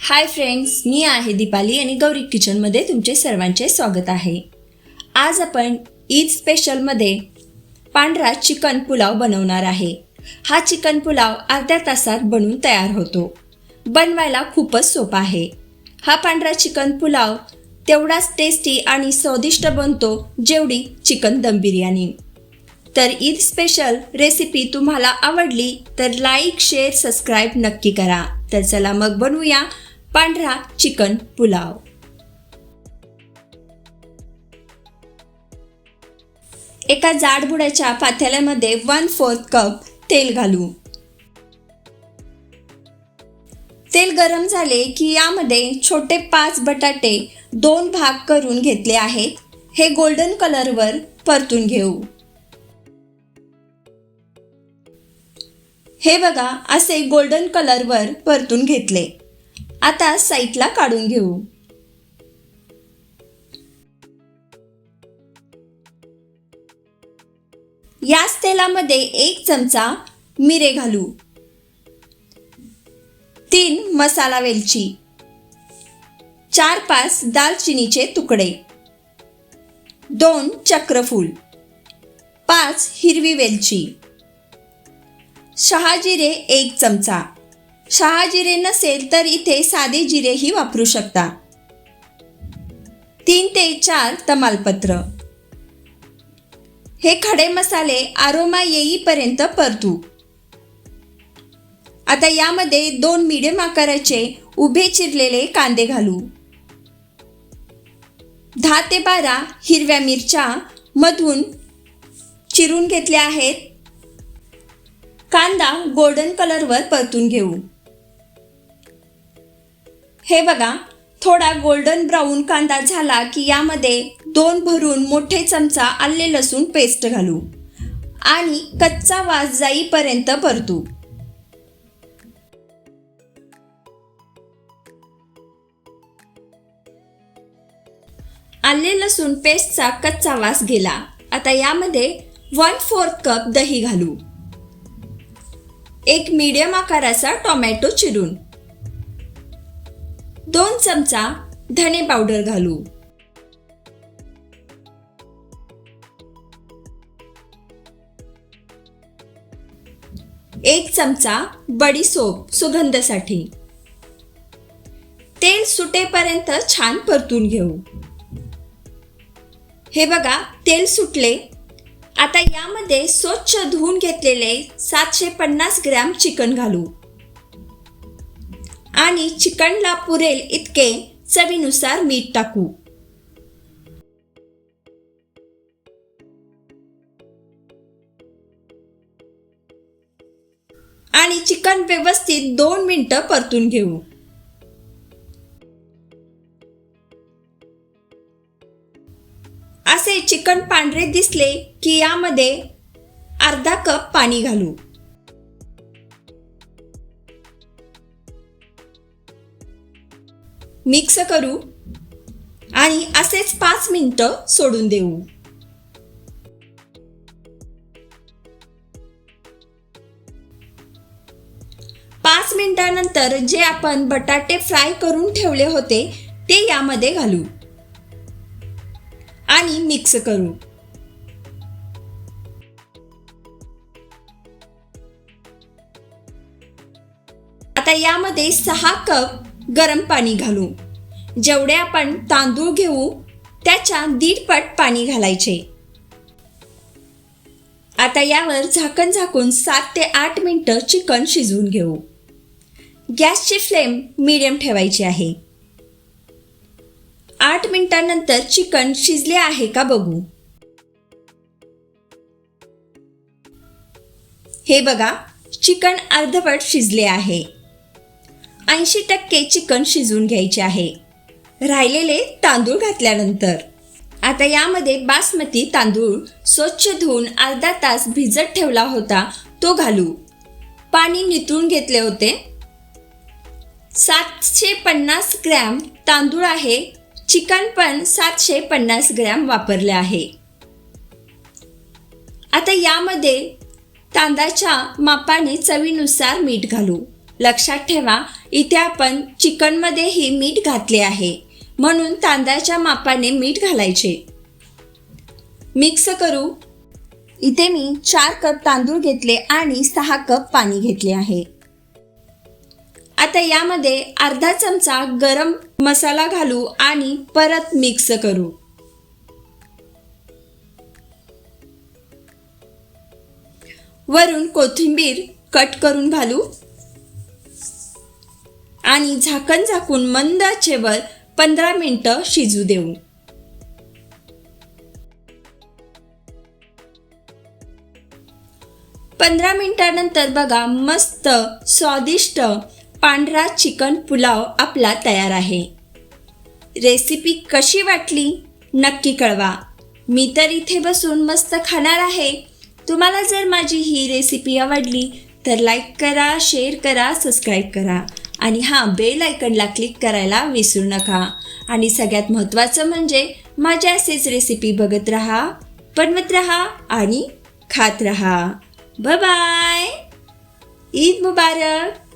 Hi friends मी आहे दीपाली आणि गौरी किचनमध्ये तुमचे सर्वांचे स्वागत आहे. आज आपण ईद स्पेशलमध्ये पांढरा चिकन पुलाव बनवणार आहे. हा चिकन पुलाव अर्ध्या तासात बनून तयार होतो. बनवायला खूपच सोपा आहे. हा पांढरा चिकन पुलाव तेवढाच टेस्टी आणि स्वादिष्ट बनतो जेवढी चिकन दम बिर्याणी. तर ईद स्पेशल रेसिपी तुम्हाला आवडली तर लाईक शेअर सबस्क्राईब नक्की करा. तर चला मग बनवूया पांढरा चिकन पुलाव. एका जाडबुड्याच्या पातेल्यामध्ये वन फोर्थ कप तेल घालू. तेल गरम झाले की यामध्ये छोटे पाच बटाटे दोन भाग करून घेतले आहेत. हे गोल्डन कलरवर परतून घेऊ. हे बघा असे गोल्डन कलरवर परतून घेतले. आता साईटला काढून घेऊ. याच तेलामध्ये एक चमचा मिरे घालू. तीन मसाला वेलची. चार पाच दालचिनीचे तुकडे. दोन चक्रफूल. पाच हिरवी वेलची. शहाजिरे एक चमचा. शहाजिरे नसेल तर इथे साधे जिरेही वापरू शकता. तीन ते चार तमालपत्र. हे खडे मसाले आरोमा येईपर्यंत परतू. आता यामध्ये दोन मीडियम आकाराचे उभे चिरलेले कांदे घालू. दहा ते बारा हिरव्या मिरच्या मधून चिरून घेतल्या आहेत. कांदा गोल्डन कलरवर परतून घेऊ. हे बघा थोडा गोल्डन ब्राऊन कांदा झाला की यामध्ये दोन भरून मोठे चमचा आले लसूण पेस्ट घालू आणि कच्चा वास जाईपर्यंत परतू. आले लसूण पेस्टचा कच्चा वास गेला. आता यामध्ये वन फोर्थ कप दही घालू. एक मीडियम आकाराचा टोमॅटो चिरून. दोन चमचा धने पावडर घालू. एक चमचा बडीसोप सुगंधासाठी. तेल सुटेपर्यंत छान परतून घेऊ. हे बघा तेल सुटले. आता यामध्ये स्वच्छ धुवून घेतलेले सातशे पन्नास ग्रॅम चिकन घालू. आणि चिकनला पुरेल इतके चवीनुसार मीठ टाकू. आणि चिकन व्यवस्थित दोन मिनिटं परतून घेऊ. असे चिकन पांढरे दिसले की यामध्ये अर्धा कप पाणी घालू. मिक्स करू आणि असेच पाच मिनटं सोडून देऊ. पाच मिनिटानंतर जे आपण बटाटे फ्राय करून ठेवले होते ते यामध्ये घालू आणि मिक्स करू. आता यामध्ये सहा कप गरम पाणी घालू. जेवढे आपण तांदूळ घेऊ त्याच्या दीडपट पाणी घालायचे. आता यावर झाकण झाकून सात ते आठ मिनटं चिकन शिजवून घेऊ. गॅसची फ्लेम मीडियम ठेवायची आहे. आठ मिनिटांनंतर चिकन शिजले आहे का बघू. हे बघा चिकन अर्धवट शिजले आहे. ऐंशी टक्के चिकन शिजवून घ्यायचे आहे. राहिलेले तांदूळ घातल्यानंतर. आता यामध्ये बासमती तांदूळ स्वच्छ धुवून अर्धा तास भिजत ठेवला होता तो घालू. पाणी नितळून घेतले होते. सातशे पन्नास ग्रॅम तांदूळ आहे. चिकन पण सातशे पन्नास ग्रॅम वापरले आहे. आता यामध्ये तांदळाच्या मापाने चवीनुसार मीठ घालू. लक्षात ठेवा इथे आपण चिकनमध्येही मीठ घातले आहे. म्हणून तांदळाच्या मापाने मीठ घालायचे. मिक्स करू. इथे मी चार कप तांदूळ घेतले आणि सहा कप पाणी घेतले आहे. आता यामध्ये अर्धा चमचा गरम मसाला घालू आणि परत मिक्स करू. वरून कोथिंबीर कट करून घालू. आणि झाकण झाकून मंद आचेवर पंधरा मिनटं शिजू देऊ. पंधरा मिनिटानंतर बघा मस्त स्वादिष्ट पांढरा चिकन पुलाव आपला तयार आहे. रेसिपी कशी वाटली? नक्की कळवा. मी तर इथे बसून मस्त खाणार आहे. तुम्हाला जर माझी ही रेसिपी आवडली तर लाईक करा शेअर करा सबस्क्राईब करा. आणि हां बेल आयकनला क्लिक करायला विसरू नका. आणि सगळ्यात महत्त्वाचं म्हणजे माझ्या असेच रेसिपी बघत राहा बनवत राहा आणि खात राहा. बाय ईद मुबारक.